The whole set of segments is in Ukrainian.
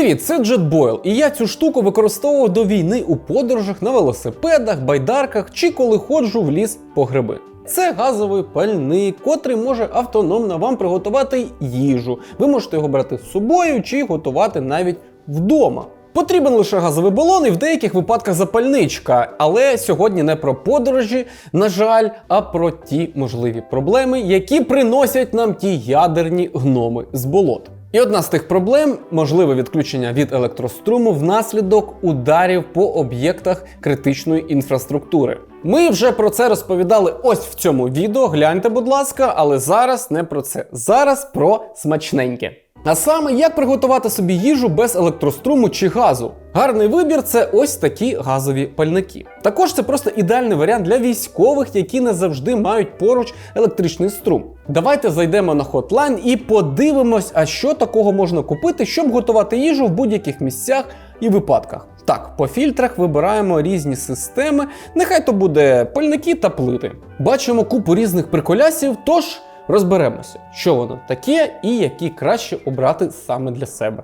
Привіт, це JetBoil, і я цю штуку використовував до війни у подорожах на велосипедах, байдарках чи коли ходжу в ліс по гриби. Це газовий пальник, котрий може автономно вам приготувати їжу. Ви можете його брати з собою чи готувати навіть вдома. Потрібен лише газовий балон і в деяких випадках запальничка, але сьогодні не про подорожі, на жаль, а про ті можливі проблеми, які приносять нам ті ядерні гноми з болот. І одна з тих проблем можливе відключення від електроструму внаслідок ударів по об'єктах критичної інфраструктури. Ми вже про це розповідали ось в цьому відео. Гляньте, будь ласка, але зараз не про це. Зараз про смачненьке. А саме, як приготувати собі їжу без електроструму чи газу. Гарний вибір це ось такі газові пальники. Також це просто ідеальний варіант для військових, які не завжди мають поруч електричний струм. Давайте зайдемо на Hotline і подивимось, а що такого можна купити, щоб готувати їжу в будь-яких місцях і випадках. Так, по фільтрах вибираємо різні системи, нехай то буде пальники та плити. Бачимо купу різних приколясів, тож розберемося, що воно таке і які краще обрати саме для себе.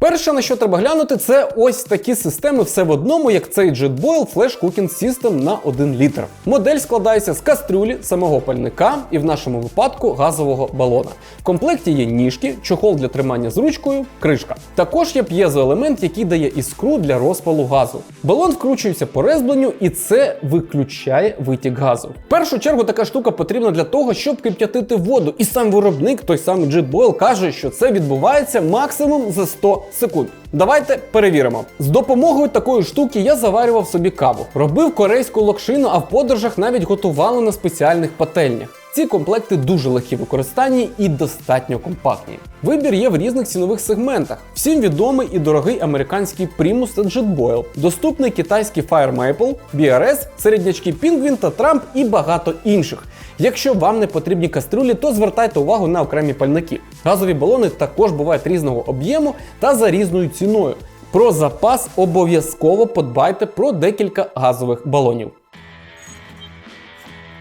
Перше, на що треба глянути, це ось такі системи все в одному, як цей JetBoil Flash Cooking System на 1 літр. Модель складається з кастрюлі, самого пальника і в нашому випадку газового балона. В комплекті є ніжки, чохол для тримання з ручкою, кришка. Також є п'єзоелемент, який дає іскру для розпалу газу. Балон вкручується по резбленню і це виключає витік газу. В першу чергу така штука потрібна для того, щоб кип'ятити воду. І сам виробник, той самий JetBoil, каже, що це відбувається максимум за 100 секунд. Давайте перевіримо. З допомогою такої штуки я заварював собі каву, робив корейську локшину, а в подорожах навіть готували на спеціальних пательнях. Ці комплекти дуже легкі в використанні і достатньо компактні. Вибір є в різних цінових сегментах. Всім відомий і дорогий американський Primus та JetBoil, доступний китайський Fire Maple, BRS, середнячки Penguin та Trump і багато інших. Якщо вам не потрібні кастрюлі, то звертайте увагу на окремі пальники. Газові балони також бувають різного об'єму та за різною ціною. Про запас обов'язково подбайте про декілька газових балонів.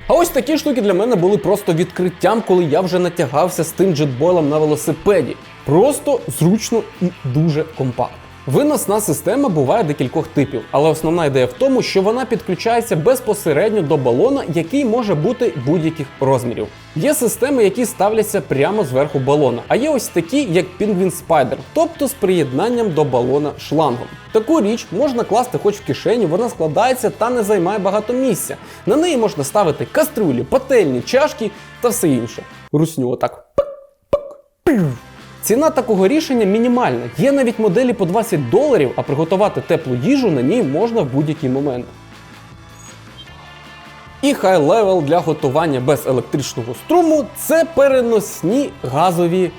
А ось такі штуки для мене були просто відкриттям, коли я вже натягався з тим джетбойлом на велосипеді. Просто зручно і дуже компактно. Виносна система буває декількох типів, але основна ідея в тому, що вона підключається безпосередньо до балона, який може бути будь-яких розмірів. Є системи, які ставляться прямо зверху балона, а є ось такі, як Penguin Spider, тобто з приєднанням до балона шлангом. Таку річ можна класти хоч в кишеню, вона складається та не займає багато місця. На неї можна ставити кастрюлі, пательні, чашки та все інше. Русню отак. Пик-пик-пів. Ціна такого рішення мінімальна. Є навіть моделі по 20 доларів, а приготувати теплу їжу на ній можна в будь-який момент. І хай левел для готування без електричного струму це переносні газові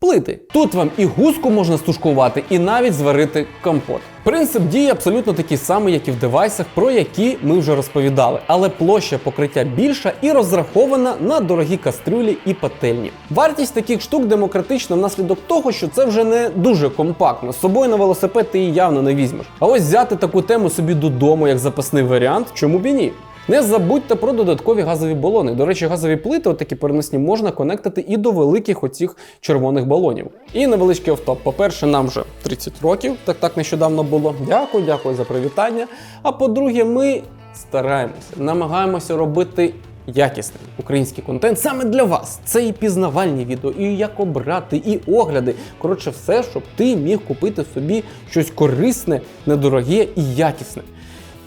плити. Тут вам і гуску можна стушкувати, і навіть зварити компот. Принцип дії абсолютно такий самий, як і в девайсах, про які ми вже розповідали, але площа покриття більша і розрахована на дорогі кастрюлі і пательні. Вартість таких штук демократична внаслідок того, що це вже не дуже компактно. З собою на велосипед ти її явно не візьмеш. А ось взяти таку тему собі додому як запасний варіант, чому б і ні. Не забудьте про додаткові газові балони. До речі, газові плити, отакі переносні, можна конектити і до великих оцих червоних балонів. І невеличкий офтоп. По-перше, нам вже 30 років, так так нещодавно було. Дякую, дякую за привітання. А по-друге, ми стараємося, намагаємося робити. Якісний український контент саме для вас. Це і пізнавальні відео, і як обрати, і огляди. Коротше, все, щоб ти міг купити собі щось корисне, недороге і якісне.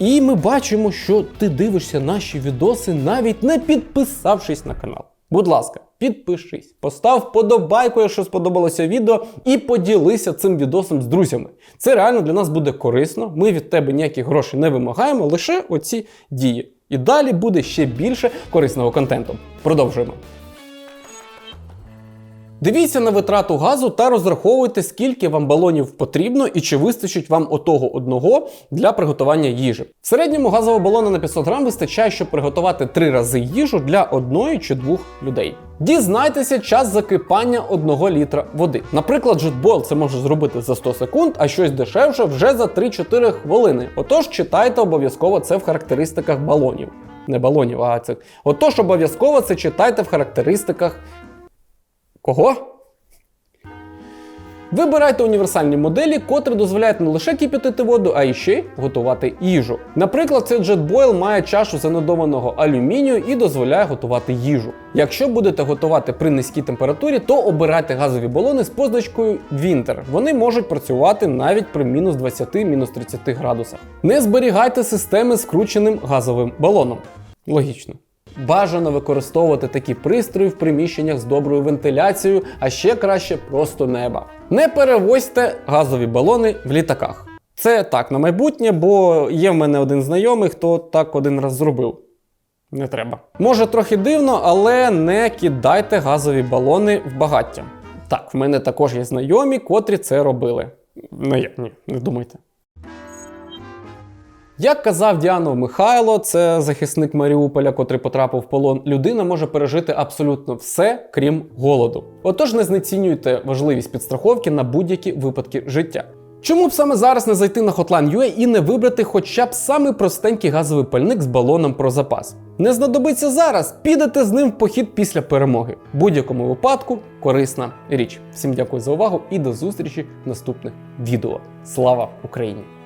І ми бачимо, що ти дивишся наші відоси, навіть не підписавшись на канал. Будь ласка, підпишись, постав вподобайку, якщо сподобалося відео, і поділися цим відосом з друзями. Це реально для нас буде корисно. Ми від тебе ніяких грошей не вимагаємо, лише оці дії. І далі буде ще більше корисного контенту. Продовжуємо. Дивіться на витрату газу та розраховуйте, скільки вам балонів потрібно і чи вистачить вам отого одного для приготування їжі. В середньому газового балона на 500 грам вистачає, щоб приготувати 3 рази їжу для одної чи двох людей. Дізнайтеся час закипання 1 літра води. Наприклад, JetBoil це може зробити за 100 секунд, а щось дешевше вже за 3-4 хвилини. Отож, читайте обов'язково це в характеристиках балонів. Не балонів, а це. Отож, обов'язково це читайте в характеристиках Кого? Вибирайте універсальні моделі, котрі дозволяють не лише кип'ятити воду, а й ще готувати їжу. Наприклад, цей JetBoil має чашу занодованого алюмінію і дозволяє готувати їжу. Якщо будете готувати при низькій температурі, то обирайте газові балони з позначкою Winter. Вони можуть працювати навіть при мінус 20-30 градусах. Не зберігайте системи з скрученим газовим балоном. Логічно. Бажано використовувати такі пристрої в приміщеннях з доброю вентиляцією, а ще краще просто неба. Не перевозьте газові балони в літаках. Це так на майбутнє, бо є в мене один знайомий, хто так один раз зробив. Не треба. Може трохи дивно, але не кидайте газові балони в багаття. Так, в мене також є знайомі, котрі це робили. Ну я ні, не думайте. Як казав Діанов Михайло, це захисник Маріуполя, котрий потрапив в полон, людина може пережити абсолютно все, крім голоду. Отож, не знецінюйте важливість підстраховки на будь-які випадки життя. Чому б саме зараз не зайти на Hotline.ua і не вибрати хоча б самий простенький газовий пальник з балоном про запас? Не знадобиться зараз, підете з ним в похід після перемоги. В будь-якому випадку корисна річ. Всім дякую за увагу і до зустрічі в наступних відео. Слава Україні!